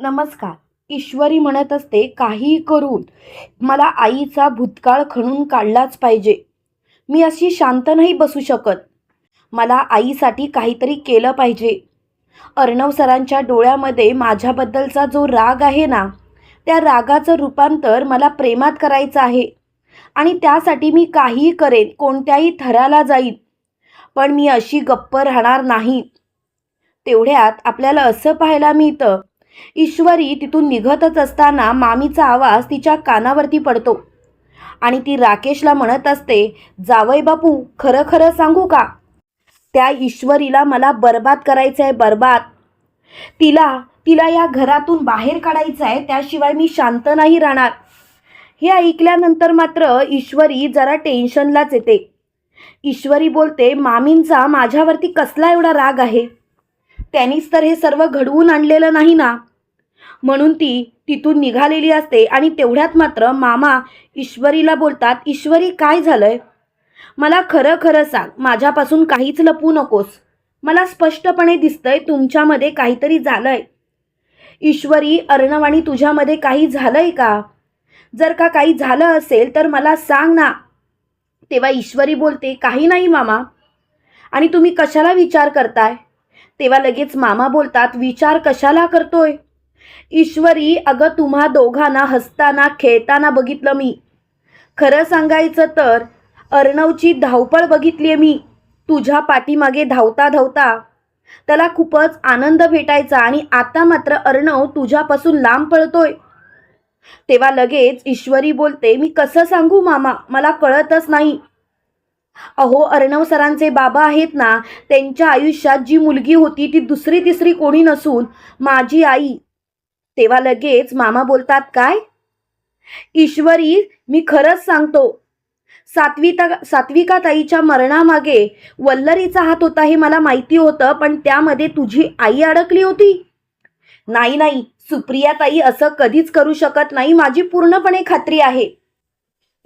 नमस्कार. ईश्वरी म्हणत असते काहीही करून मला आईचा भूतकाळ खणून काढलाच पाहिजे. मी अशी शांत नाही बसू शकत. मला आईसाठी काहीतरी केलं पाहिजे. अर्णव सरांच्या डोळ्यामध्ये माझ्याबद्दलचा जो राग आहे ना त्या रागाचं रूपांतर मला प्रेमात करायचं आहे. आणि त्यासाठी मी काहीही करेन कोणत्याही थराला जाईन. पण मी अशी गप्प राहणार नाही. तेवढ्यात आपल्याला असं पाहायला मिळतं ईश्वरी तिथून निघतच असताना मामीचा आवाज तिच्या कानावरती पडतो. आणि ती राकेशला म्हणत असते जावई बापू खरं खरं सांगू का? त्या ईश्वरीला मला बर्बाद करायचं आहे बर्बाद. तिला तिला या घरातून बाहेर काढायचं आहे त्याशिवाय मी शांत नाही राहणार. हे ऐकल्यानंतर मात्र ईश्वरी जरा टेन्शनलाच येते. ईश्वरी बोलते मामींचा माझ्यावरती कसला एवढा राग आहे? त्यांनीच तर हे सर्व घडवून आणलेलं नाही ना? म्हणून ती तिथून निघालेली असते आणि तेवढ्यात मात्र मामा ईश्वरीला बोलतात ईश्वरी काय झालंय? मला खरं खरं सांग माझ्यापासून काहीच लपवू नकोस. मला स्पष्टपणे दिसतंय तुमच्यामध्ये काहीतरी झालंय. ईश्वरी अर्णवाणी तुझ्यामध्ये काही झालंय का? जर का काही झालं असेल तर मला सांग ना. तेव्हा ईश्वरी बोलते काही नाही मामा. आणि तुम्ही कशाला विचार करताय? तेव्हा लगेच मामा बोलतात विचार कशाला करतोय? ईश्वरी अगं तुम्हा दोघांना हसताना खेळताना बघितलं मी. खरं सांगायचं तर अर्णवची धावपळ बघितली आहे मी. तुझ्या पाठीमागे धावता धावता. त्याला खूपच आनंद भेटायचा आणि आता मात्र अर्णव तुझ्यापासून लांब पळतोय. तेव्हा लगेच ईश्वरी बोलते मी कसं सांगू मामा? मला कळतच नाही. अहो अर्णव सरांचे बाबा आहेत ना त्यांच्या आयुष्यात जी मुलगी होती ती दुसरी तिसरी कोणी नसून माझी आई. तेव्हा लगेच मामा बोलतात काय? ईश्वरी मी खरंच सांगतो. सात्विता सात्विका ताईच्या मरणामागे वल्लरीचा हात होता हे मला माहिती होतं पण त्यामध्ये तुझी आई अडकली होती. नाही नाही सुप्रिया ताई असं कधीच करू शकत नाही माझी पूर्णपणे खात्री आहे.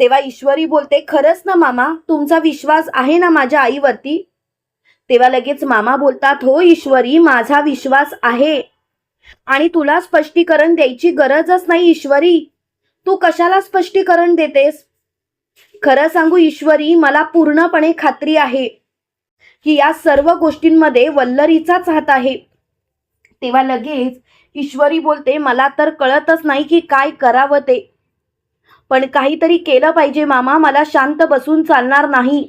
तेव्हा ईश्वरी बोलते खरंच ना मामा तुमचा विश्वास आहे ना माझ्या आईवरती? तेव्हा लगेच मामा बोलतात हो ईश्वरी माझा विश्वास आहे आणि तुला स्पष्टीकरण द्यायची गरजच नाही ईश्वरी. तू कशाला स्पष्टीकरण देतेस? खरं सांगू ईश्वरी मला पूर्णपणे खात्री आहे की या सर्व गोष्टींमध्ये वल्लरीचाच हात आहे. तेव्हा लगेच ईश्वरी बोलते मला तर कळतच नाही की काय करावं ते. पण काहीतरी केलं पाहिजे मामा. मला शांत बसून चालणार नाही.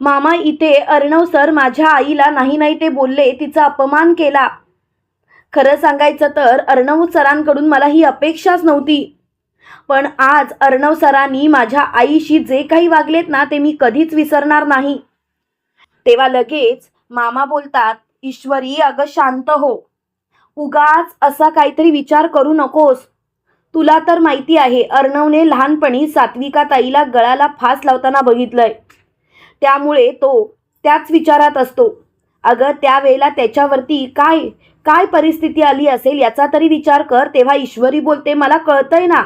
मामा इथे अर्णव सर माझ्या आईला नाही नाही ते बोलले तिचा अपमान केला. खरं सांगायचं तर अर्णव सरांकडून मला ही अपेक्षाच नव्हती. पण आज अर्णव सरांनी माझ्या आईशी जे काही वागलेत ना ते मी कधीच विसरणार नाही. तेव्हा लगेच मामा बोलतात ईश्वरी अगं शांत हो. उगाच असा काहीतरी विचार करू नकोस. तुला तर माहिती आहे अर्णवने लहानपणी सात्विका ताईला गळाला फास लावताना बघितलंय. त्यामुळे तो त्याच विचारात असतो. अगं त्यावेळेला त्याच्यावरती काय काय परिस्थिती आली असेल याचा तरी विचार कर तेव्हा ईश्वरी बोलते मला कळतंय ना.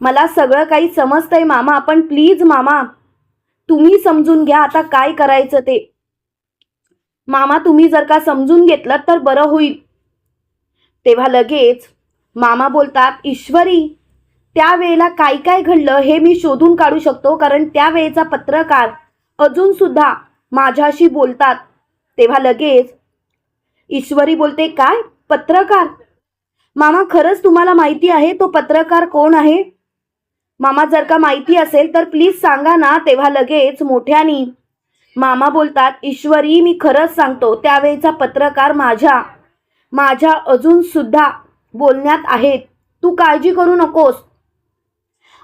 मला सगळं काही समजतंय मामा पण प्लीज मामा तुम्ही समजून घ्या आता काय करायचं ते. मामा तुम्ही जर का समजून घेतलं तर बरं होईल. तेव्हा लगेच मामा बोलतात ईश्वरी त्यावेळेला काय काय घडलं हे मी शोधून काढू शकतो कारण त्यावेळेचा पत्रकार अजून सुद्धा माझ्याशी बोलतात. तेव्हा लगेच ईश्वरी बोलते काय? पत्रकार? मामा खरंच तुम्हाला माहिती आहे तो पत्रकार कोण आहे? मामा जर का माहिती असेल तर प्लीज सांगा ना. तेव्हा लगेच मोठ्यानी मामा बोलतात ईश्वरी मी खरंच सांगतो त्यावेळेचा पत्रकार माझ्या माझ्या अजून सुद्धा बोलण्यात आहेत. तू काळजी करू नकोस.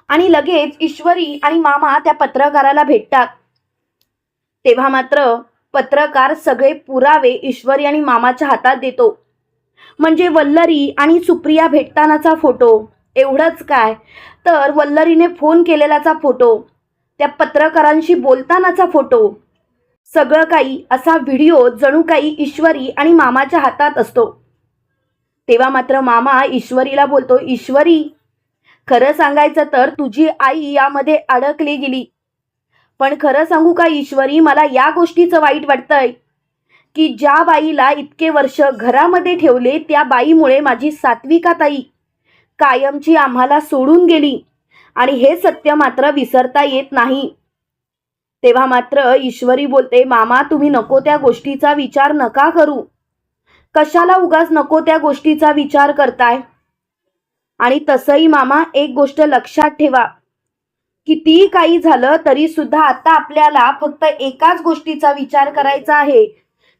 आणि लगेच ईश्वरी आणि मामा त्या पत्रकाराला भेटतात. तेव्हा मात्र पत्रकार सगळे पुरावे ईश्वरी आणि मामाच्या हातात देतो. म्हणजे वल्लरी आणि सुप्रिया भेटतानाचा फोटो. एवढंच काय? तर वल्लरीने फोन केलेलाचा फोटो. त्या पत्रकारांशी बोलतानाचा फोटो. सगळं काही असा व्हिडिओ जणू काही ईश्वरी आणि मामाच्या हातात असतो. तेव्हा मात्र मामा ईश्वरीला बोलतो ईश्वरी खरं सांगायचं तर तुझी आई यामध्ये अडकली गेली. पण खरं सांगू का ईश्वरी मला या गोष्टीचं वाईट वाटतंय की ज्या बाईला इतके वर्ष घरामध्ये ठेवले त्या बाईमुळे माझी सात्विका ताई कायमची आम्हाला सोडून गेली आणि हे सत्य मात्र विसरता येत नाही. तेव्हा मात्र ईश्वरी बोलते मामा तुम्ही नको त्या गोष्टीचा विचार नका करू. कशाला उगाच नको त्या गोष्टीचा विचार करताय? आणि तसंही मामा एक गोष्ट लक्षात ठेवा. कितीही काही झालं तरी सुद्धा आता आपल्याला फक्त एकाच गोष्टीचा विचार करायचा आहे.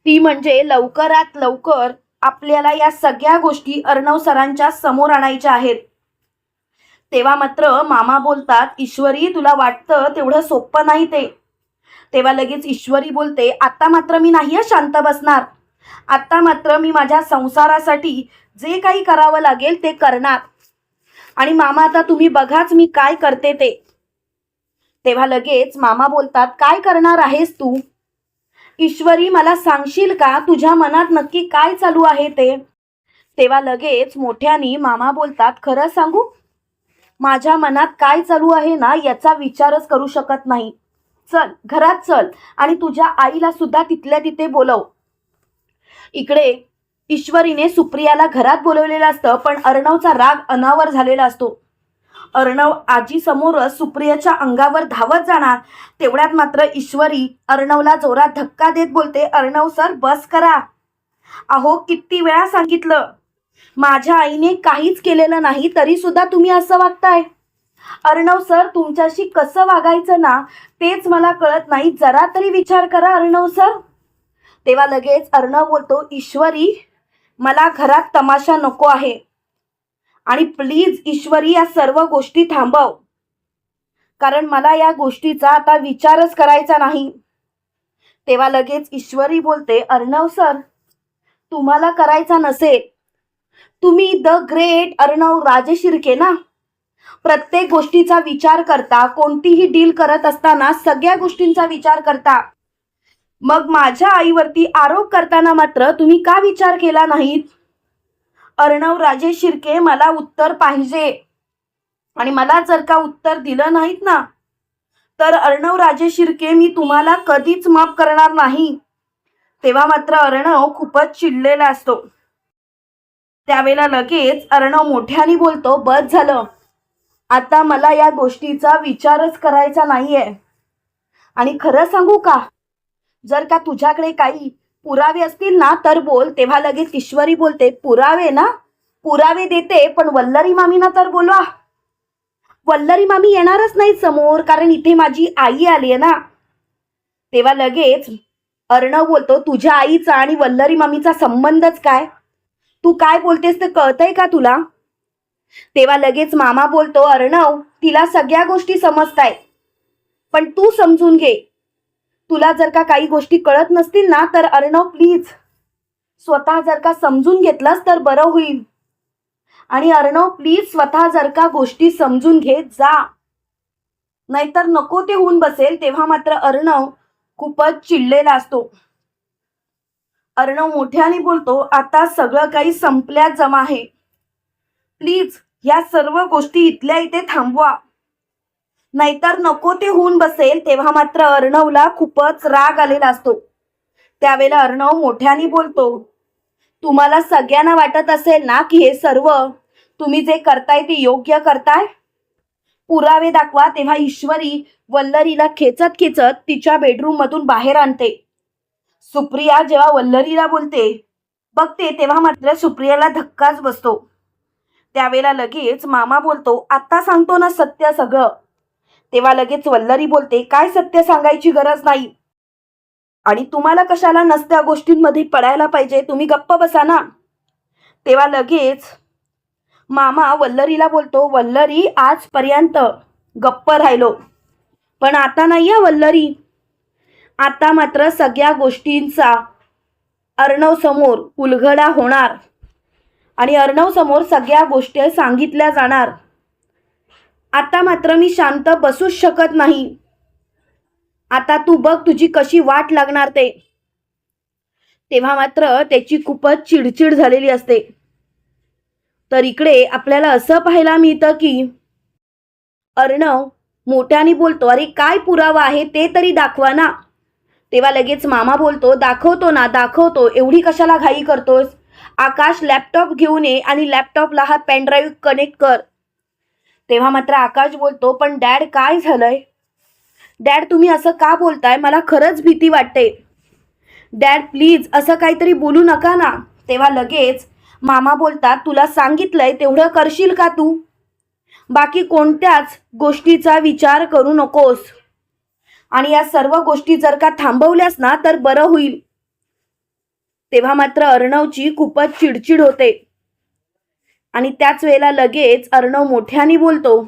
ती म्हणजे लवकरात लवकर आपल्याला या सगळ्या गोष्टी अर्णव सरांच्या समोर आणायच्या आहेत. तेव्हा मात्र मामा बोलतात ईश्वरी तुला वाटतं तेवढं सोपं नाही ते. तेव्हा लगेच ईश्वरी बोलते आता मात्र मी नाही शांत बसणार. आता मात्र मी माझ्या संसारासाठी जे काही करावं लागेल ते करणार. आणि मामा आता तुम्ही बघाच मी काय करते ते. तेव्हा लगेच मामा बोलतात काय करणार आहेस तू? ईश्वरी मला सांगशील का? तुझ्या मनात नक्की काय चालू आहे ते? तेव्हा लगेच मोठ्यानी मामा बोलतात खरं सांगू? माझ्या मनात काय चालू आहे ना याचा विचारच करू शकत नाही. चल घरात चल आणि तुझ्या आईला सुद्धा तिथल्या तिथे बोलव. इकडे ईश्वरीने सुप्रियाला घरात बोलवलेलं असतं पण अर्णवचा राग अनावर झालेला असतो. अर्णव आजी समोरच सुप्रियाच्या अंगावर धावत जाणार तेवढ्यात मात्र ईश्वरी अर्णवला जोरात धक्का देत बोलते अर्णव सर बस करा. अहो किती वेळा सांगितलं. माझ्या आईने काहीच केलेलं नाही तरी सुद्धा तुम्ही असं वागताय. अर्णव सर तुमच्याशी कसं वागायचं ना तेच मला कळत नाही. जरा तरी विचार करा अर्णव सर. तेव्हा लगेच अर्णव बोलतो ईश्वरी मला घरात तमाशा नको आहे. आणि प्लीज ईश्वरी या सर्व गोष्टी थांबव. कारण मला या गोष्टीचा आता विचारच करायचा नाही. तेव्हा लगेच ईश्वरी बोलते अर्णव सर तुम्हाला करायचा नसेल. तुम्ही द ग्रेट अर्णव राजशिर्के ना? प्रत्येक गोष्टीचा विचार करता कोणतीही डील करत असताना सगळ्या गोष्टींचा विचार करता. मग माझ्या आईवरती आरोप करताना मात्र तुम्ही का विचार केला नाहीत? अर्णव राजे शिर्के मला उत्तर पाहिजे. आणि मला जर का उत्तर दिलं नाहीत ना तर अर्णव राजे शिर्के मी तुम्हाला कधीच माफ करणार नाही. तेव्हा मात्र अर्णव खूपच चिडलेला असतो. त्यावेळेला लगेच अर्णव मोठ्याने बोलतो बस झालं. आता मला या गोष्टीचा विचारच करायचा नाहीये. आणि खरं सांगू का? जर का तुझ्याकडे काही पुरावे असतील ना तर बोल. तेव्हा लगेच ईश्वरी बोलते पुरावे ना? पुरावे देते पण वल्लरी मामीना तर बोलवा. वल्लरी मामी येणारच नाही समोर कारण इथे माझी आई आली आहे ना. तेव्हा लगेच अर्णव बोलतो तुझ्या आईचा आणि वल्लरी मामीचा संबंधच काय? तू काय बोलतेस ते कळतंय का तुला? तेव्हा लगेच मामा बोलतो अर्णव तिला सगळ्या गोष्टी समजताय. पण तू समजून घे. तुला जर का काही गोष्टी कळत नसतील ना तर अर्णव प्लीज स्वतः जर का समजून घेतलास तर बरं होईल. आणि अर्णव प्लीज स्वतः जर का गोष्टी समजून घेत जा. नाहीतर नको ते होऊन बसेल तेव्हा मात्र अर्णव खूपच चिडलेला असतो. अर्णव मोठ्याने बोलतो आता सगळं काही संपल्यात जमा आहे. प्लीज या सर्व गोष्टी इथल्या इथे थांबवा. नाहीतर नको ते होऊन बसेल. तेव्हा मात्र अर्णवला खूपच राग आलेला असतो. त्यावेळेला अर्णव मोठ्याने बोलतो तुम्हाला सगळ्यांना वाटत असेल ना की हे सर्व तुम्ही जे करताय ते योग्य करताय? पुरावे दाखवा तेव्हा ईश्वरी वल्लरीला खेचत खेचत तिच्या बेडरूम मधून बाहेर आणते. सुप्रिया जेव्हा वल्लरीला बोलते बघते तेव्हा मात्र सुप्रियाला धक्काच बसतो. त्यावेळेला लगेच मामा बोलतो आता सांगतो ना सत्य सगळं. तेव्हा लगेच वल्लरी बोलते काय सत्य सांगायची गरज नाही. आणि तुम्हाला कशाला नसत्या गोष्टींमध्ये पडायला पाहिजे? तुम्ही गप्प बसा ना. तेव्हा लगेच मामा वल्लरीला बोलतो वल्लरी आजपर्यंत गप्प राहिलो. पण आता नाही आहे वल्लरी. आता मात्र सगळ्या गोष्टींचा अर्णव समोर उलगडा होणार आणि अर्णव समोर सगळ्या गोष्टी सांगितल्या जाणार. आता मात्र मी शांत बसूच शकत नाही. आता तू बघ तुझी कशी वाट लागणार ते. तेव्हा मात्र त्याची खूपच चिडचिड झालेली असते. तर इकडे आपल्याला असं पाहायला मिळतं की अर्णव मोठ्याने बोलतो अरे काय पुरावा आहे ते तरी दाखवा ना. तेव्हा लगेच मामा बोलतो दाखवतो ना दाखवतो. एवढी कशाला घाई करतोस? आकाश लॅपटॉप घेऊन ये आणि लॅपटॉपला हा पेनड्राईव्ह कनेक्ट कर. तेव्हा मात्र आकाश बोलतो पण डॅड काय झालंय? डॅड तुम्ही असं का बोलताय? मला खरंच भीती वाटते. डॅड प्लीज असं काहीतरी बोलू नका ना. तेव्हा लगेच मामा बोलतात तुला सांगितलंय तेवढं करशील का तू? बाकी कोणत्याच गोष्टीचा विचार करू नकोस. आणि या सर्व गोष्टी जर का थांबवल्यास ना तर बरं होईल. तेव्हा मात्र अर्णवची खूपच चिडचिड होते. आणि त्याच वेळेला लगेच अर्णव मोठ्याने बोलतो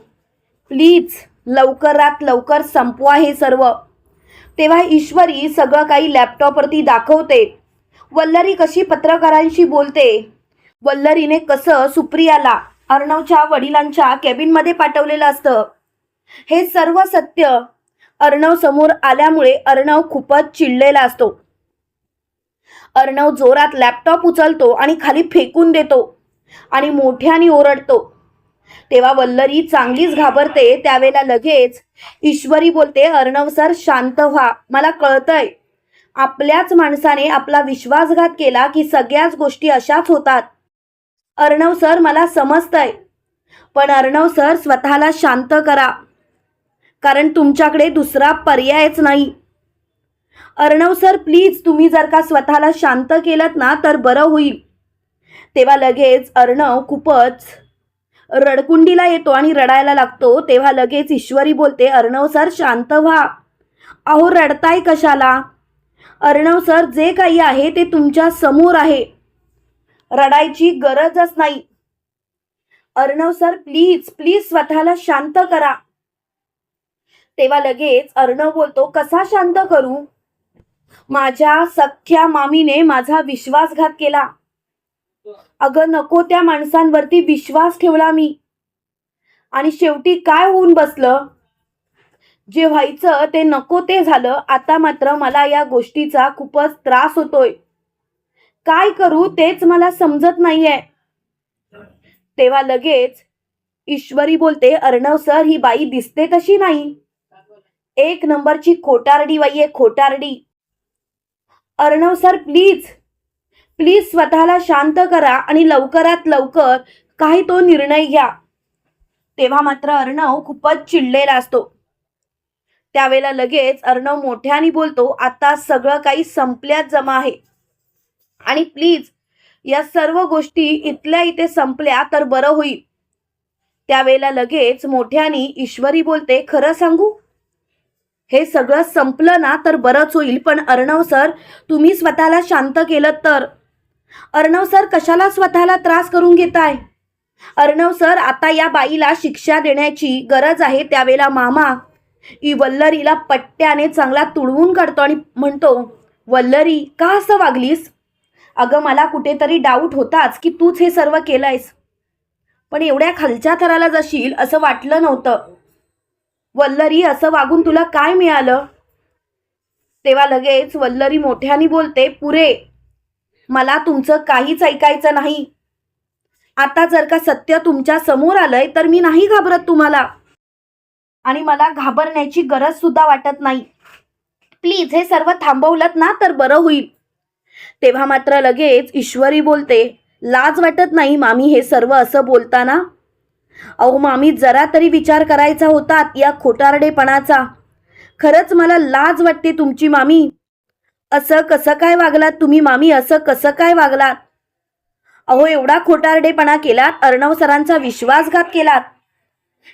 प्लीज लवकरात लवकर संपवा हे सर्व. तेव्हा ईश्वरी सगळं काही लॅपटॉपवरती दाखवते. वल्लरी कशी पत्रकारांशी बोलते? वल्लरीने कसं सुप्रियाला अर्णवच्या वडिलांच्या केबिनमध्ये पाठवलेलं असतं? हे सर्व सत्य अर्णव समोर आल्यामुळे अर्णव खूपच चिडलेला असतो. अर्णव जोरात लॅपटॉप उचलतो आणि खाली फेकून देतो. आणि मोठ्याने ओरडतो. तेव्हा वल्लरी चांगलीच घाबरते त्यावेळेला लगेच ईश्वरी बोलते अर्णव सर शांत व्हा मला कळतंय. आपल्याच माणसाने आपला विश्वासघात केला की सगळ्याच गोष्टी अशाच होतात. अर्णव सर मला समजतंय. पण अर्णव सर स्वतःला शांत करा. कारण तुमच्याकडे दुसरा पर्यायच नाही. अर्णव सर प्लीज तुम्ही जर का स्वतःला शांत केलं ना तर बरं होईल. तेव्हा लगेच अर्णव खूपच रडकुंडीला येतो आणि रडायला लागतो. तेव्हा लगेच ईश्वरी बोलते अर्णव सर शांत व्हा. अहो रडताय कशाला? अर्णव सर जे काही आहे ते तुमच्यासमोर आहे. रडायची गरजच नाही. अर्णव सर प्लीज प्लीज स्वतःला शांत करा. तेव्हा लगेच अर्णव बोलतो कसा शांत करू? माझ्या सख्या मामीने माझा विश्वासघात केला. अगं नको त्या माणसांवरती विश्वास ठेवला मी. आणि शेवटी काय होऊन बसलं? जे व्हायचं ते नको ते झालं आता मात्र मला या गोष्टीचा खूपच त्रास होतोय. काय करू तेच मला समजत नाहीये. तेव्हा लगेच ईश्वरी बोलते अर्णव सर ही बाई दिसते तशी नाही. एक नंबरची खोटारडी बाई आहे खोटारडी. Arnav sir please. प्लीज स्वतःला शांत करा आणि लवकरात लवकर काही तो निर्णय घ्या. तेव्हा मात्र अर्णव खूपच चिडलेला असतो. त्यावेळेला लगेच अर्णव मोठ्याने बोलतो आता सगळं काही संपल्यात जमा आहे. आणि प्लीज या सर्व गोष्टी इथल्या इथे संपल्या तर बरं होईल. त्यावेळेला लगेच मोठ्याने ईश्वरी बोलते खरं सांगू? हे सगळं संपलं ना तर बरंच होईल पण अर्णव सर तुम्ही स्वतःला शांत केलं तर अर्णव सर कशाला स्वतःला त्रास करून घेताय? अर्णव सर आता या बाईला शिक्षा देण्याची गरज आहे त्यावेळेला मामा. ई वल्लरीला पट्ट्याने चांगला तुडवून काढतो आणि म्हणतो वल्लरी का असं वागलीस? अगं मला कुठेतरी डाऊट होताच की तूच हे सर्व केलंयस. पण एवढ्या खालच्या थराला जाशील असं वाटलं नव्हतं. वल्लरी असं वागून तुला काय मिळालं? तेव्हा लगेच वल्लरी मोठ्याने बोलते पुरे मला तुमचं काहीच ऐकायचं नाही. आता जर का सत्य तुमच्यासमोर आलंय तर मी नाही घाबरत तुम्हाला. आणि मला घाबरण्याची गरज सुद्धा वाटत नाही. प्लीज हे सर्व थांबवलं ना तर बरं होईल. तेव्हा मात्र लगेच ईश्वरी बोलते लाज वाटत नाही मामी हे सर्व असं बोलताना? अहो मामी जरा तरी विचार करायचा होता या खोटारडेपणाचा. खरंच मला लाज वाटते तुमची मामी. असं कसं काय वागलात तुम्ही मामी असं कसं काय वागलात अहो एवढा खोटारडेपणा केलात अर्णव सरांचा विश्वासघात केलात.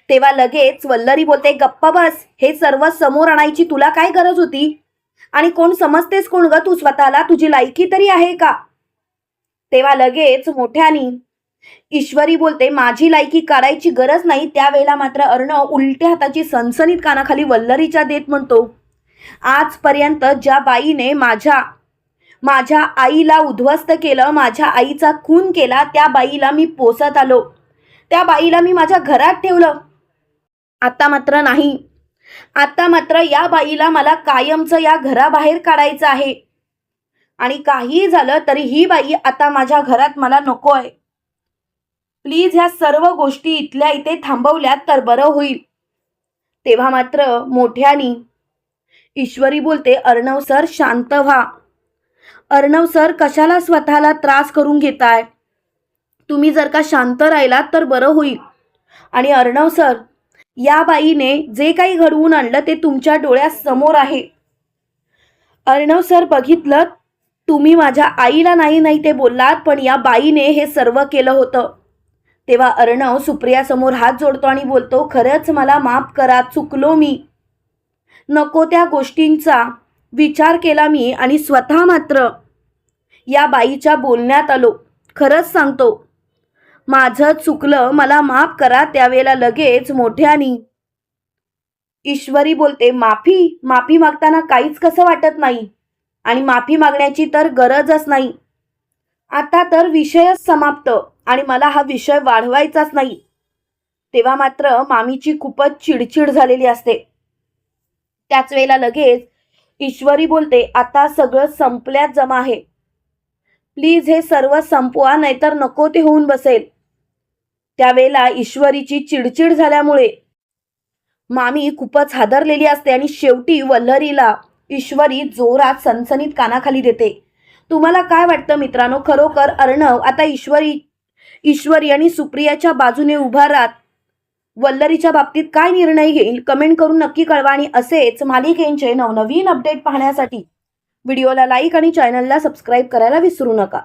तेव्हा लगेच वल्लरी बोलते गप्पा बस हे सर्व समोर आणायची तुला काय गरज होती? आणि कोण समजतेस कोण ग तू स्वतःला? तुझी लायकी तरी आहे का? तेव्हा लगेच मोठ्यानी ईश्वरी बोलते माझी लायकी काढायची गरज नाही त्यावेळेला मात्र अर्णव उलट्या हाताची सनसनीत कानाखाली वल्लरीच्या देत म्हणतो. आजपर्यंत ज्या बाईने माझ्या माझ्या आईला उद्ध्वस्त केलं माझ्या आईचा खून केला त्या बाईला मी पोसत आलो. त्या बाईला मी माझ्या घरात ठेवलं. आता मात्र नाही. आता मात्र या बाईला मला कायमचं या घराबाहेर काढायचं आहे. आणि काहीही झालं तरी ही बाई आता माझ्या घरात मला नको आहे. प्लीज ह्या सर्व गोष्टी इथल्या इथे थांबवल्यात तर बरं होईल. तेव्हा मात्र मोठ्यानी ईश्वरी बोलते अर्णव सर शांत व्हा. अर्णव सर कशाला स्वतःला त्रास करून घेताय? तुम्ही जर का शांत राहिलात तर बरं होईल. आणि अर्णव सर या बाईने जे काही घडवून आणलं ते तुमच्या डोळ्यासमोर आहे. अर्णव सर बघितलं? तुम्ही माझ्या आईला नाही नाही ते बोललात पण या बाईने हे सर्व केलं होतं. तेव्हा अर्णव सुप्रियासमोर हात जोडतो आणि बोलतो खरंच मला माफ करा चुकलो मी. नको त्या गोष्टींचा विचार केला मी आणि स्वतः मात्र या बाईच्या बोलण्यात आलो. खरंच सांगतो माझं चुकलं मला माफ करा त्यावेळेला लगेच मोठ्यानी. ईश्वरी बोलते माफी माफी मागताना काहीच कसं वाटत नाही आणि माफी मागण्याची तर गरजच नाही. आता तर विषयच समाप्त आणि मला हा विषय वाढवायचाच नाही. तेव्हा मात्र मामीची खूपच चिडचिड झालेली असते. त्याच वेळेला लगेच ईश्वरी बोलते आता सगळं संपल्यात जमा आहे. प्लीज हे सर्व संपवा नाहीतर नको ते होऊन बसेल. त्यावेळेला ईश्वरीची चिडचिड झाल्यामुळे मामी खूपच हादरलेली असते आणि शेवटी वल्हरीला ईश्वरी जोरात सनसनीत कानाखाली देते. तुम्हाला काय वाटतं मित्रांनो? खरोखर अर्णव आता ईश्वरी ईश्वरी आणि सुप्रियाच्या बाजूने उभा राहत वल्लरीच्या बाबतीत काय निर्णय घेईल कमेंट करून नक्की कळवा आणि असेच मालिकेंचे नवनवीन अपडेट पाहण्यासाठी व्हिडिओला लाईक आणि चॅनलला सबस्क्राईब करायला विसरू नका.